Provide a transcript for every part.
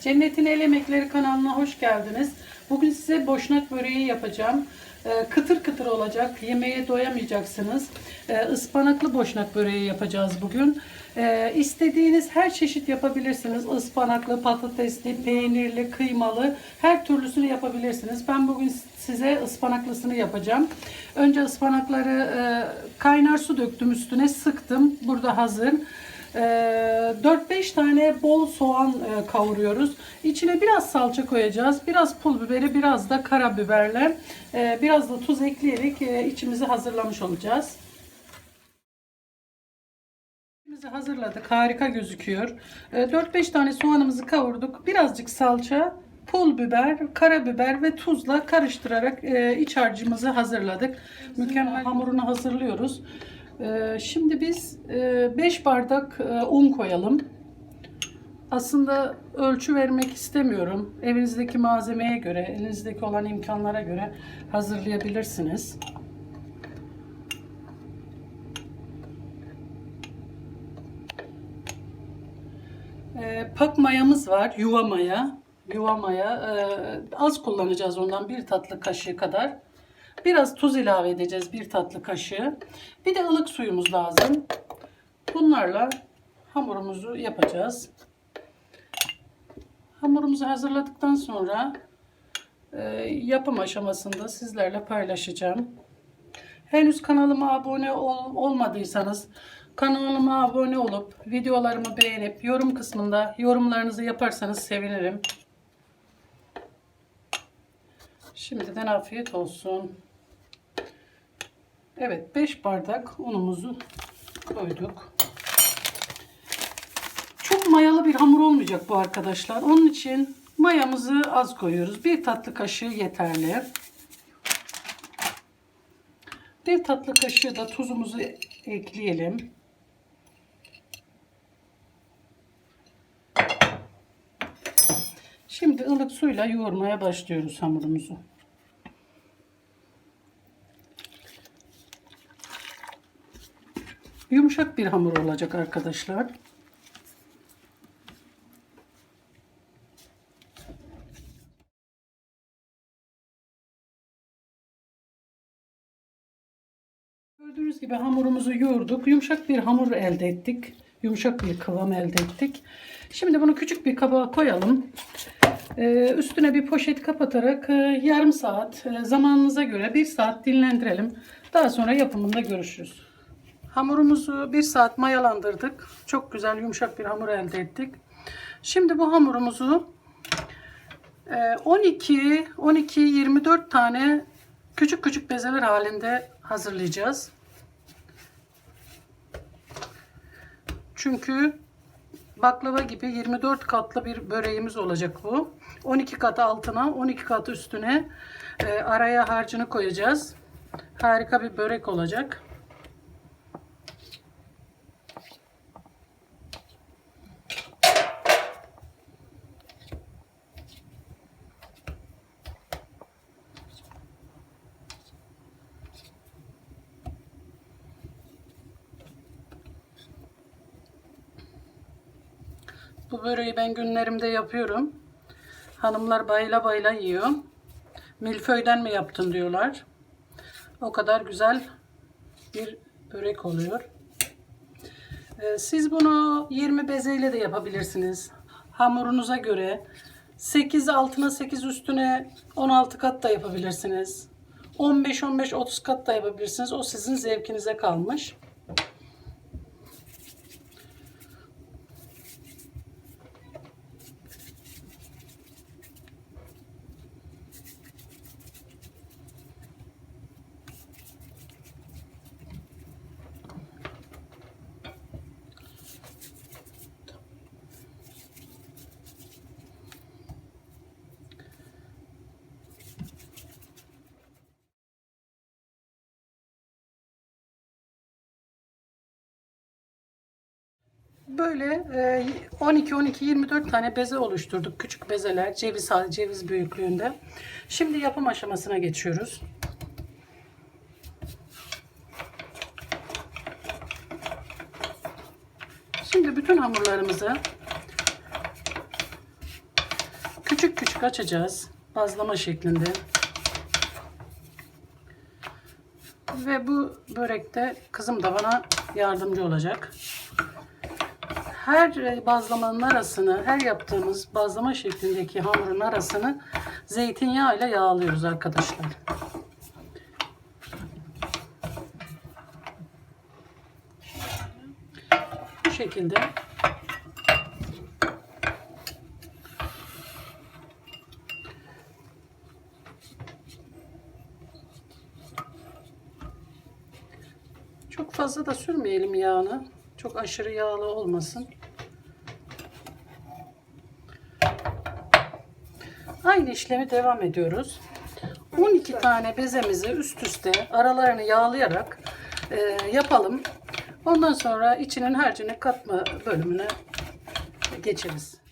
Cennetin El Emekleri kanalına hoş geldiniz. Bugün size boşnak böreği yapacağım. Ee, Kıtır kıtır olacak. Yemeğe doyamayacaksınız. Ee, Ispanaklı boşnak böreği yapacağız bugün. Ee, İstediğiniz her çeşit yapabilirsiniz. Ispanaklı, patatesli, peynirli, kıymalı her türlüsünü yapabilirsiniz. Ben bugün size ıspanaklısını yapacağım. Önce ıspanakları e, kaynar su döktüm üstüne sıktım. Burada hazır. Ee, 4-5 tane bol soğan e, kavuruyoruz. İçine biraz salça koyacağız. Biraz pul biberi, biraz da karabiberle, e, biraz da tuz ekleyerek e, içimizi hazırlamış olacağız. İçimizi hazırladık. Harika gözüküyor. E, 4-5 tane soğanımızı kavurduk. Birazcık salça, pul biber, karabiber ve tuzla karıştırarak e, iç harcımızı hazırladık. Mükemmel hamurunu hazırlıyoruz. E, şimdi biz 5 bardak e, un koyalım. Aslında ölçü vermek istemiyorum. Evinizdeki malzemeye göre, elinizdeki olan imkanlara göre hazırlayabilirsiniz. E, pak mayamız var, yuva maya. Yuva maya. E, az kullanacağız ondan bir tatlı kaşığı kadar. Biraz tuz ilave edeceğiz bir tatlı kaşığı. Bir de ılık suyumuz lazım. Bunlarla hamurumuzu yapacağız. Hamurumuzu hazırladıktan sonra e, yapım aşamasında sizlerle paylaşacağım. Henüz kanalıma abone ol, olmadıysanız kanalıma abone olup videolarımı beğenip yorum kısmında yorumlarınızı yaparsanız sevinirim. Şimdiden afiyet olsun. Evet 5 bardak unumuzu koyduk. Çok mayalı bir hamur olmayacak bu arkadaşlar. Onun için mayamızı az koyuyoruz. Bir tatlı kaşığı yeterli. Bir tatlı kaşığı da tuzumuzu ekleyelim. Şimdi ılık suyla yoğurmaya başlıyoruz hamurumuzu. Yumuşak bir hamur olacak arkadaşlar. Gördüğünüz gibi hamurumuzu yoğurduk. Yumuşak bir hamur elde ettik. Yumuşak bir kıvam elde ettik. Şimdi bunu küçük bir kaba koyalım. Ee, üstüne bir poşet kapatarak e, yarım saat e, zamanınıza göre bir saat dinlendirelim. Daha sonra yapımında görüşürüz. Hamurumuzu bir saat mayalandırdık. Çok güzel yumuşak bir hamur elde ettik. Şimdi bu hamurumuzu 12 12 24 tane küçük küçük bezeler halinde hazırlayacağız. Çünkü baklava gibi 24 katlı bir böreğimiz olacak bu. 12 kat altına, 12 kat üstüne e, araya harcını koyacağız. Harika bir börek olacak. Bu böreği ben günlerimde yapıyorum. Hanımlar bayla bayla yiyor. Milföyden mi yaptın diyorlar. O kadar güzel bir börek oluyor. Ee, Siz bunu 20 bezeyle de yapabilirsiniz. Hamurunuza göre 8 altına 8 üstüne 16 kat da yapabilirsiniz. 15 15 30 kat da yapabilirsiniz. O sizin zevkinize kalmış. Böyle e, 12 12 24 tane beze oluşturduk. Küçük bezeler, ceviz ceviz büyüklüğünde. Şimdi yapım aşamasına geçiyoruz. Şimdi bütün hamurlarımızı Küçük küçük açacağız. Bazlama şeklinde. Ve bu börekte kızım da bana yardımcı olacak. Her e, bazlamanın arasını, her yaptığımız bazlama şeklindeki hamurun arasını zeytinyağı ile yağlıyoruz arkadaşlar. Bu şekilde Çok fazla da sürmeyelim yağını. Çok aşırı yağlı olmasın. Aynı işlemi devam ediyoruz. 12 tane bezemizi üst üste aralarını yağlayarak e, yapalım. Ondan sonra içinin harcını katma bölümüne geçeriz.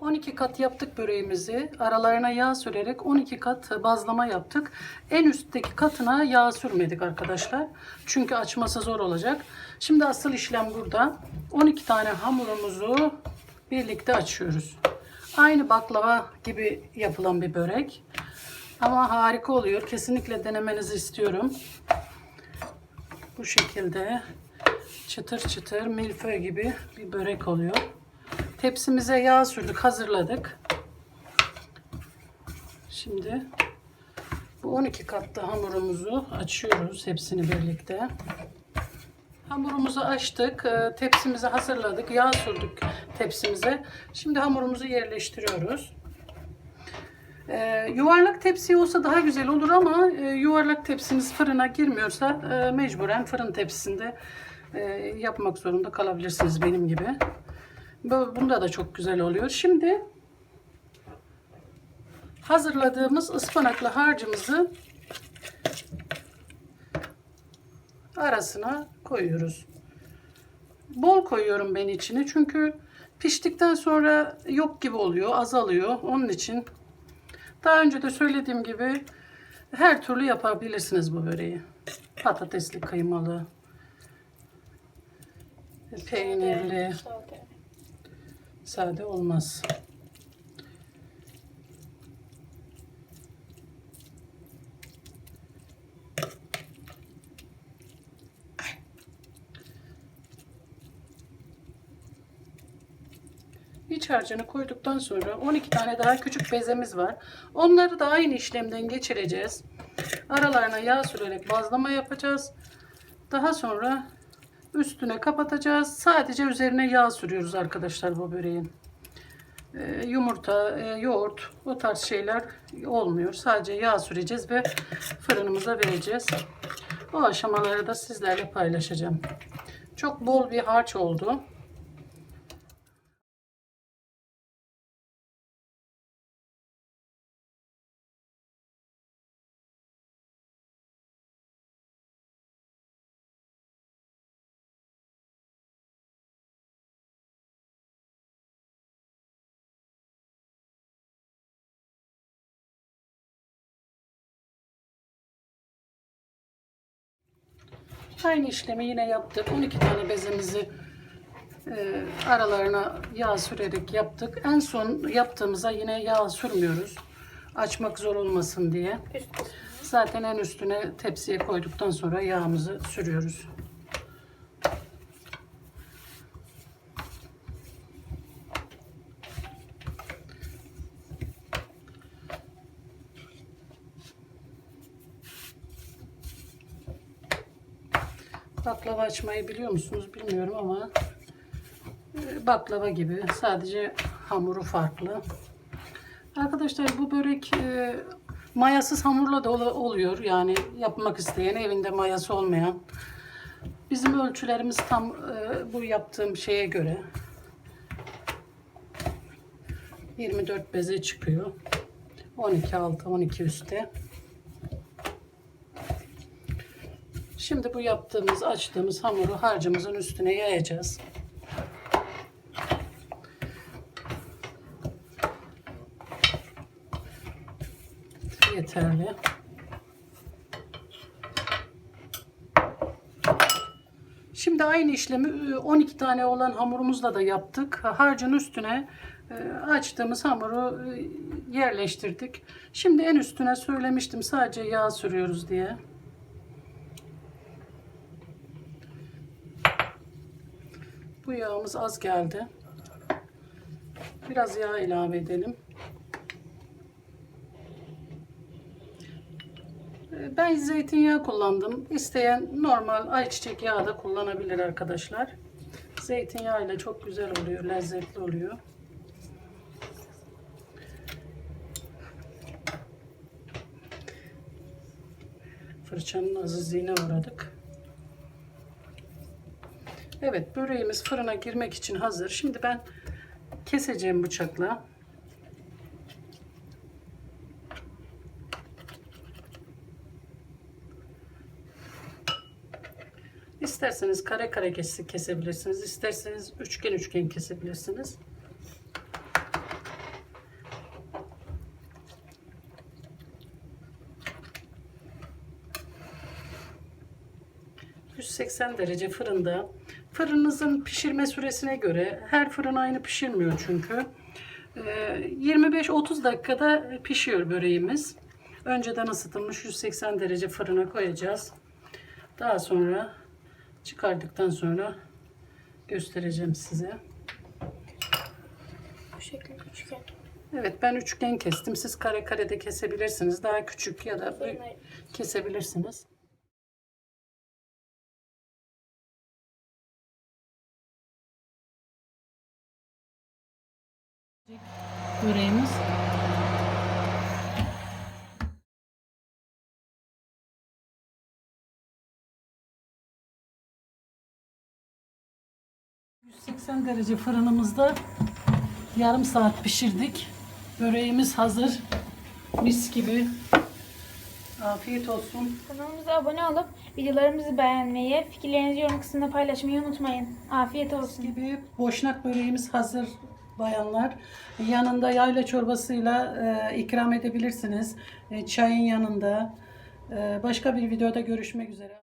...12 kat yaptık böreğimizi. Aralarına yağ sürerek 12 kat bazlama yaptık. En üstteki katına yağ sürmedik arkadaşlar. Çünkü açması zor olacak. Şimdi asıl işlem burada. 12 tane hamurumuzu birlikte açıyoruz. Aynı baklava gibi yapılan bir börek. Ama harika oluyor. Kesinlikle denemenizi istiyorum. Bu şekilde çıtır çıtır milföy gibi bir börek oluyor. Tepsimize yağ sürdük, hazırladık. Şimdi bu 12 katlı hamurumuzu açıyoruz hepsini birlikte. Hamurumuzu açtık, e, tepsimizi hazırladık, yağ sürdük tepsimize. Şimdi hamurumuzu yerleştiriyoruz. E, yuvarlak tepsi olsa daha güzel olur ama e, yuvarlak tepsiniz fırına girmiyorsa e, mecburen fırın tepsisinde e, yapmak zorunda kalabilirsiniz benim gibi. Bu- Bunda da çok güzel oluyor. Şimdi hazırladığımız ıspanaklı harcımızı arasına koyuyoruz. Bol koyuyorum ben içine çünkü piştikten sonra yok gibi oluyor, azalıyor. Onun için daha önce de söylediğim gibi her türlü yapabilirsiniz bu böreği. Patatesli, kıymalı, peynirli, Sade. olmaz. İç harcını koyduktan sonra 12 tane daha küçük bezemiz var. Onları da aynı işlemden geçireceğiz. Aralarına yağ sürerek bazlama yapacağız. Daha sonra üstüne kapatacağız. Sadece üzerine yağ sürüyoruz arkadaşlar bu böreğin. Ee, yumurta, e, yoğurt o tarz şeyler olmuyor. Sadece yağ süreceğiz ve fırınımıza vereceğiz. O aşamaları da sizlerle paylaşacağım. Çok bol bir harç oldu. Aynı işlemi yine yaptık. 12 tane bezemizi e, aralarına yağ sürerek yaptık. En son yaptığımızda yine yağ sürmüyoruz. Açmak zor olmasın diye. Zaten en üstüne tepsiye koyduktan sonra yağımızı sürüyoruz. Baklava açmayı biliyor musunuz bilmiyorum ama e, baklava gibi sadece hamuru farklı. Arkadaşlar bu börek e, mayasız hamurla da ol- oluyor. Yani yapmak isteyen evinde mayası olmayan. Bizim ölçülerimiz tam e, bu yaptığım şeye göre. 24 beze çıkıyor. 12 altı 12 üstte. Şimdi bu yaptığımız, açtığımız hamuru harcımızın üstüne yayacağız. Yeterli. Şimdi aynı işlemi e, 12 tane olan hamurumuzla da yaptık. Harcın üstüne e, açtığımız hamuru e, yerleştirdik. Şimdi en üstüne söylemiştim sadece yağ sürüyoruz diye. Bu yağımız az geldi. Biraz yağ ilave edelim. E, Ben zeytinyağı kullandım. İsteyen normal ayçiçek yağı da kullanabilir arkadaşlar. Zeytinyağı ile çok güzel oluyor, lezzetli oluyor. Fırçanın azizliğine uğradık. Evet, böreğimiz fırına girmek için hazır. Şimdi ben keseceğim bıçakla. İsterseniz kare kare kes- kesebilirsiniz. İsterseniz üçgen üçgen kesebilirsiniz. ...180 derece fırında... ...fırınınızın pişirme süresine göre... ...her fırın aynı pişirmiyor çünkü... Ee, 25-30 dakikada pişiyor böreğimiz. Önceden ısıtılmış 180 derece fırına koyacağız. Daha sonra çıkardıktan sonra göstereceğim size. Bu şekilde üçgen. Evet ben üçgen kestim. Siz kare kare de kesebilirsiniz. Daha küçük ya da büyük kesebilirsiniz. Böreğimiz. ...180 derece fırınımızda yarım saat pişirdik. Böreğimiz hazır. Mis gibi. Afiyet olsun. Kanalımıza abone olup videolarımızı beğenmeyi, fikirlerinizi yorum kısmında paylaşmayı unutmayın. Afiyet olsun. gibi boşnak böreğimiz hazır bayanlar. Yanında yayla çorbasıyla e, ikram edebilirsiniz. E, çayın yanında. E, başka bir videoda görüşmek üzere.